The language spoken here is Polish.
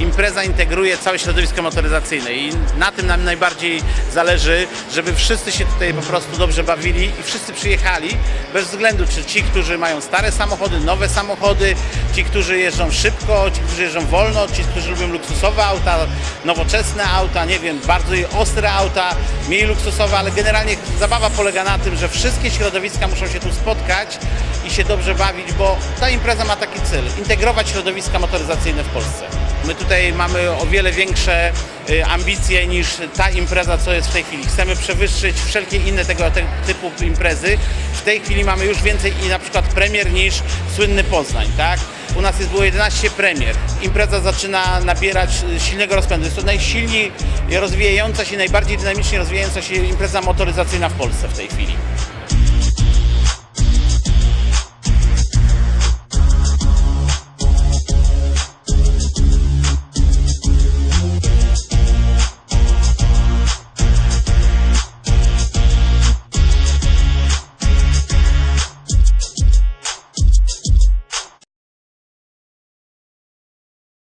impreza integruje całe środowisko motoryzacyjne i na tym nam najbardziej zależy, żeby wszyscy się tutaj po prostu dobrze bawili i wszyscy przyjechali, bez względu czy ci, którzy mają stare samochody, nowe samochody, ci, którzy jeżdżą szybko, ci, którzy jeżdżą wolno, ci, którzy lubią luksusowe auta, nowoczesne auta, nie wiem, bardzo ostre auta, mniej luksusowe, ale generalnie zabawa polega na tym, że wszystkie środowiska muszą się tu spotkać i się dobrze bawić, bo ta impreza ma taki cel, integrować środowiska motoryzacyjne w Polsce. My tutaj mamy o wiele większe y, ambicje niż ta impreza, co jest w tej chwili. Chcemy przewyższyć wszelkie inne tego te, typu imprezy. W tej chwili mamy już więcej i na przykład premier niż słynny Poznań, tak? U nas jest było 11 premier. Impreza zaczyna nabierać y, silnego rozpędu. Jest to najsilniej rozwijająca się, najbardziej dynamicznie rozwijająca się impreza motoryzacyjna w Polsce w tej chwili.